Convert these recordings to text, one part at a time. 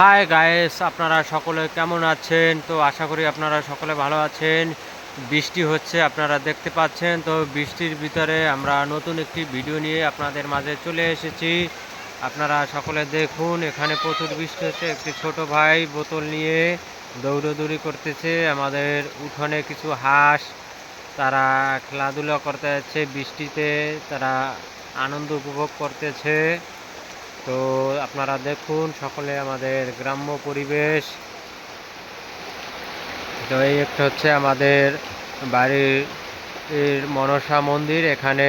High guys আপনারা সকলে কেমন আছেন? তো আশা করি আপনারা সকলে ভালো আছেন। বৃষ্টি হচ্ছে, আপনারা দেখতে পাচ্ছেন। তো বৃষ্টির ভিতরে আমরা নতুন একটি ভিডিও নিয়ে আপনাদের মাঝে চলে এসেছি। আপনারা সকলে দেখুন, এখানে প্রচুর বৃষ্টি হচ্ছে। একটি ছোট ভাই বোতল নিয়ে দৌড়দৌড়ি করতেছে। আমাদের উঠোনে কিছু হাঁস, তারা খেলাধুলা করতে যাচ্ছে। বৃষ্টিতে তারা আনন্দ উপভোগ করতেছে। তো আপনারা দেখুন, সকলে আমাদের গ্রাম্য পরিবেশ। তো এই একটা হচ্ছে আমাদের বাড়ির মনসা মন্দির। এখানে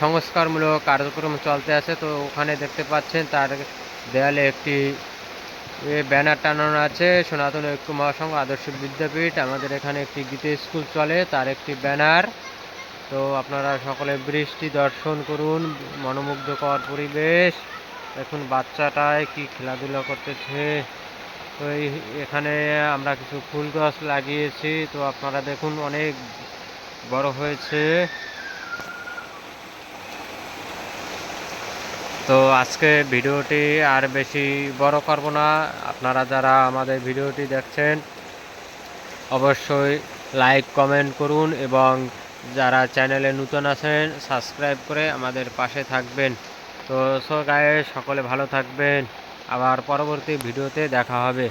সংস্কারমূলক কার্যক্রম চলতে আছে। তো ওখানে দেখতে পাচ্ছেন, তার দেয়ালে একটি ব্যানার টানানো আছে, সনাতন ঐক্য মহাসংঘ আদর্শ বিদ্যাপীঠ। আমাদের এখানে একটি গীতা স্কুল চলে, তার একটি ব্যানার। তো আপনারা সকলে বৃষ্টি দর্শন করুন, মনোমুগ্ধকর পরিবেশ। দেখুন, বাচ্চাটায় কি খেলাধুলা করতেছে। তো এখানে আমরা কিছু ফুল গাছ লাগিয়েছি। তো আপনারা দেখুন, অনেক বড় হয়েছে। তো আজকে ভিডিওটি আর বেশি বড় করব না। আপনারা যারা আমাদের ভিডিওটি দেখছেন, অবশ্যই লাইক, কমেন্ট করুন এবং যারা চ্যানেলে নতুন আছেন, সাবস্ক্রাইব করে আমাদের পাশে থাকবেন। তো সো গায়ে সকলে ভালো থাকবেন। আবার পরবর্তী ভিডিওতে দেখা হবে।